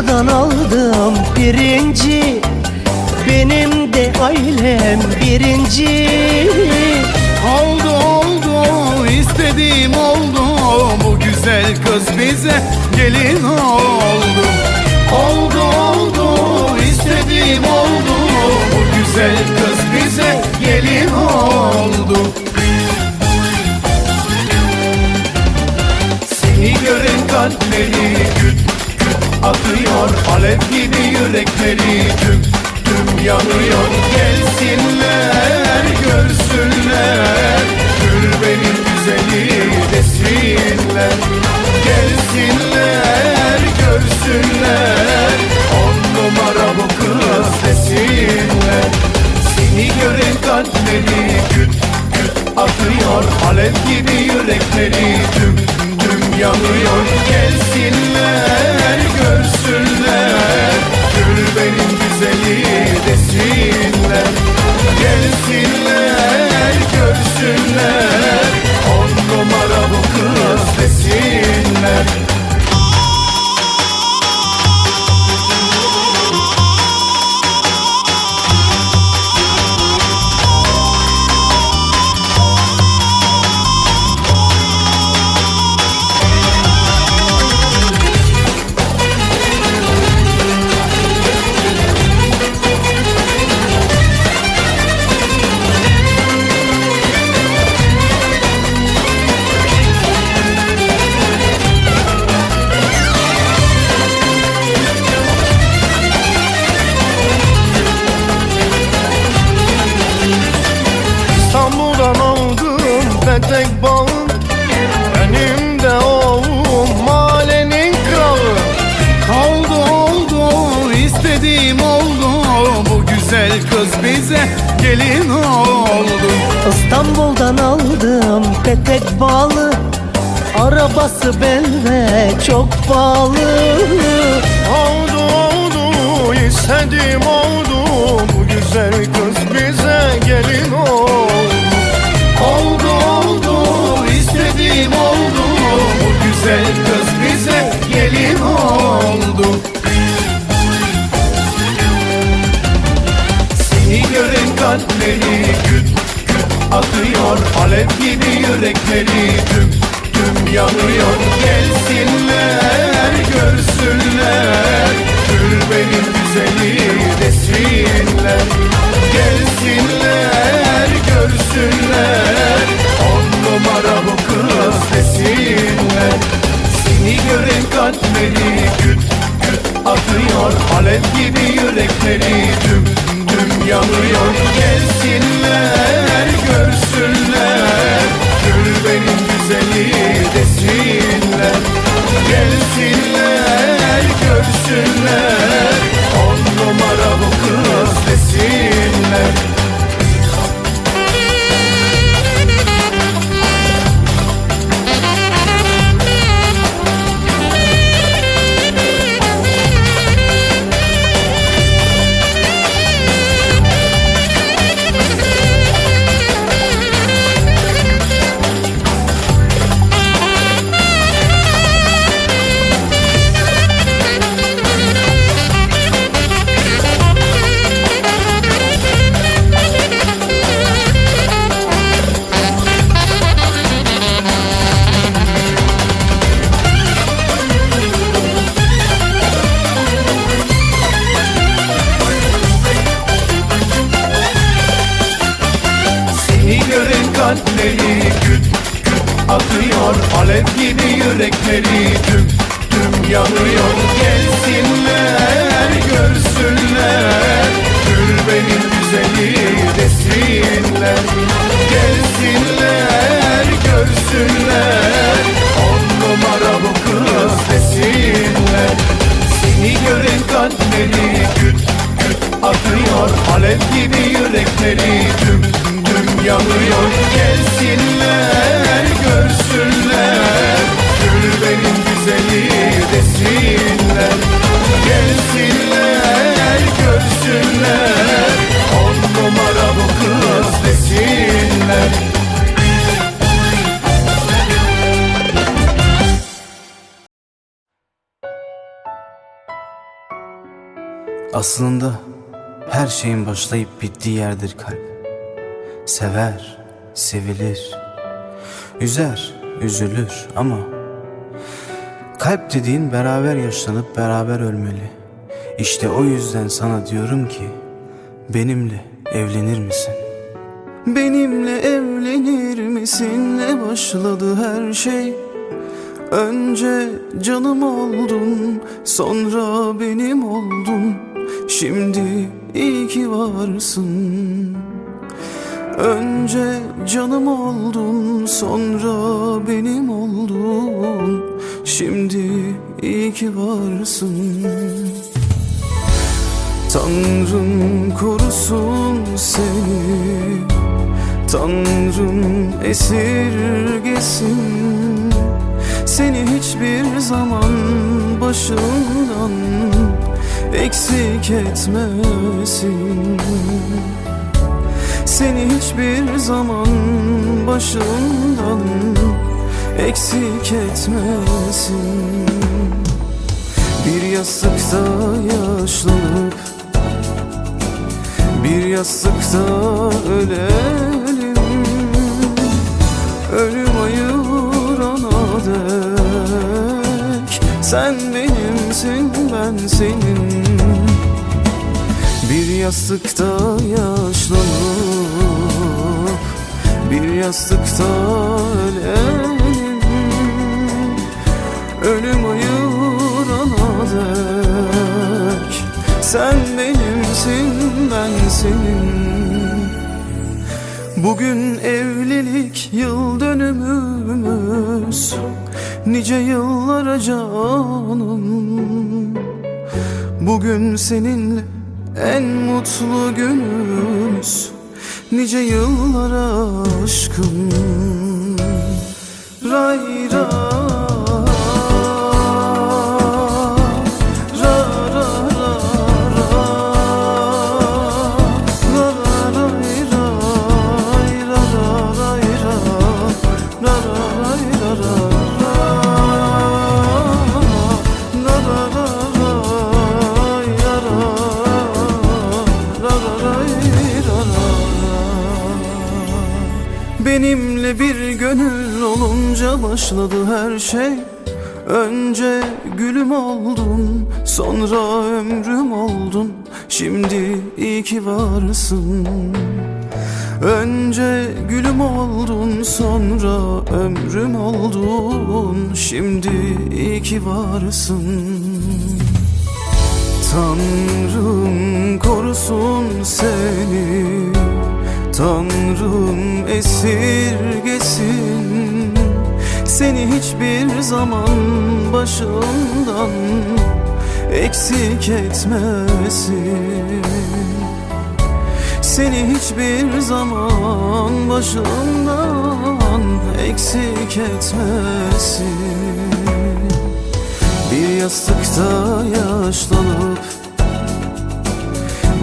buradan aldım pirinci. Benim de ailem birinci. Oldu oldu istediğim oldu. Bu güzel kız bize gelin oldu. Oldu oldu istediğim oldu. Bu güzel kız yanıyor. Gelsinler görsünler. Gül benim güzeli desinler. Gelsinler görsünler. On numara bu kız desinler. Seni gören kalpleri güt güt atıyor. Alev gibi yürekleri tüm tüm yanıyor. Gelsinler görsünler Gül benim güzeli desinler. Gelsinler görsünler. On numara bu kız desinler petek bağım Benim de oğlum mahallenin kralı. Oldu oldu istediğim oldu. Bu güzel kız bize gelin oldu. İstanbul'dan aldım petek bağlı Arabası bende çok pahalı. Oldu oldu istediğim oldu Alev gibi yürekleri yanıyor. Gelsinler görsünler. Gül benim güzeli desinler. Gelsinler görsünler. On numara bu kız desinler. Seni gören kalpleri güt güt atıyor. Alev gibi yürekleri tüm tüm yanıyor. Gelsinler görsünler. Gül benim güzeli Aslında her şeyin başlayıp bittiği yerdir kalp. Sever, sevilir, üzer, üzülür ama kalp dediğin beraber yaşlanıp beraber ölmeli. İşte o yüzden sana diyorum ki benimle evlenir misin? Benimle evlenir misin? Ne başladı her şey? Önce canım oldun, sonra benim oldun. Şimdi iyi ki varsın. Önce canım oldun, sonra benim oldun. Şimdi iyi ki varsın. Tanrım korusun seni Tanrım esirgesin Seni hiçbir zaman başından eksik etmesin. Seni hiçbir zaman başından eksik etmesin. Bir yastıkta yaşlanıp bir yastıkta ölelim. Ölüm Sen benimsin ben senin. Bir yastıkta yaşlanıp Bir yastıkta ölelim. Ölüm ayırana dek Sen benimsin ben senin. Bugün evlilik yıl dönümümüz Nice yıllara canım. Bugün seninle en mutlu günümüz. Nice yıllara aşkım bir gönül olunca başladı her şey. Önce gülüm oldun, sonra ömrüm oldun. Şimdi iyi ki varsın. Önce gülüm oldun, sonra ömrüm oldun. Şimdi iyi ki varsın. Tanrım korusun seni Tanrım esirgesin Seni hiçbir zaman başından eksik etmesin. Seni hiçbir zaman başından eksik etmesin. Bir yastıkta yaşlanıp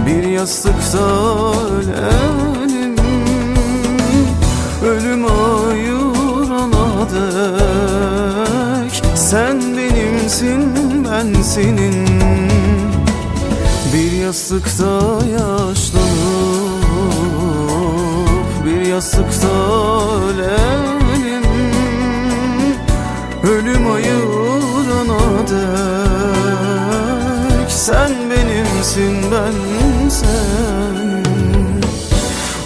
bir yastıkta ölelim ben senin. Bir yastıkta yaşlanıp Bir yastıkta ölelim. Ölüm ayırana dek Sen benimsin ben senin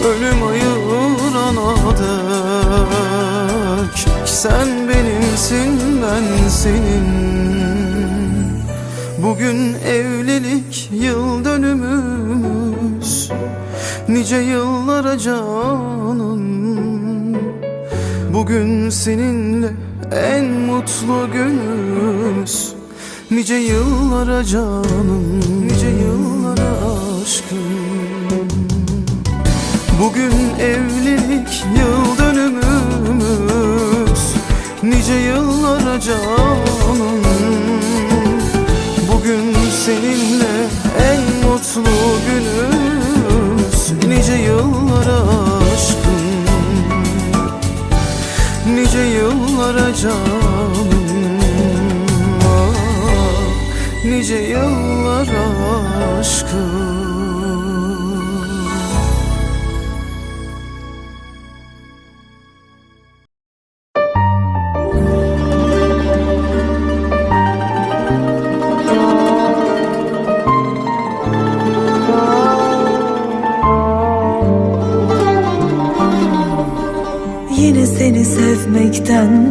Ölüm ayırana dek Sen benimsin ben senin Bugün evlilik yıl dönümümüz. Nice yıllara canım. Bugün seninle en mutlu günümüz. Nice yıllara canım Nice yıllara aşkım. Bugün evlilik yıl dönümümüz. Nice yıllara canım seninle en mutlu günümüz Nice yıllara aşkım. Nice yıllara canım. Ah, Nice yıllara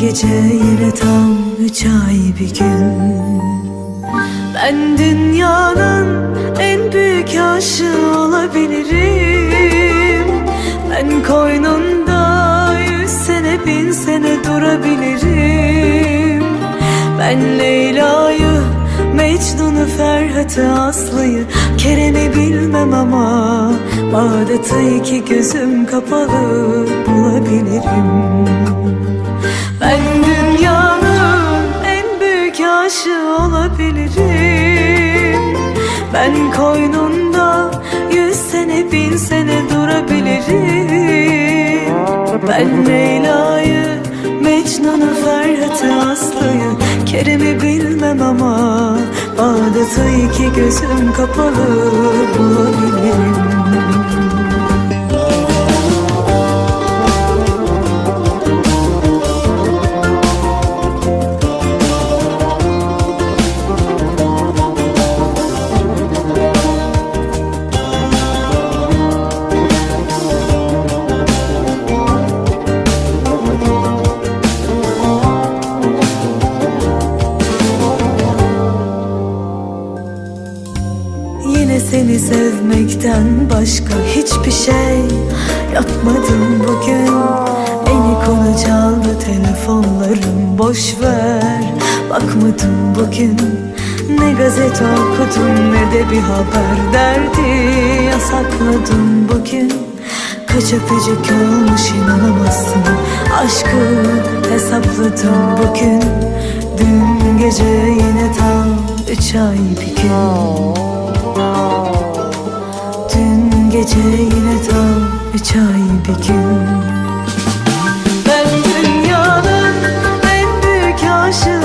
gece yine tam üç ay bir gün. Ben dünyanın en büyük aşığı olabilirim. Ben koynunda yüz sene bin sene durabilirim. Ben Leyla'yı Mecnun'u Ferhat'ı Aslı'yı Kerem'i bilmem ama Bağdat'ı iki gözüm kapalı bulabilirim aşığı olabilirim. Ben koynunda yüz sene bin sene durabilirim. Ben Leyla'yı, Mecnun'u, Ferhat'ı, Aslı'yı Kerem'i bilmem ama Bağdat'ı iki gözüm kapalı bulabilirim haber derdi Yasakladım bugün. Kaç öpücük olmuş inanamazsın. Aşkı hesapladım bugün. Dün gece yine tam üç ay bir gün. Dün gece yine tam üç ay bir gün. Ben dünyanın en büyük aşığı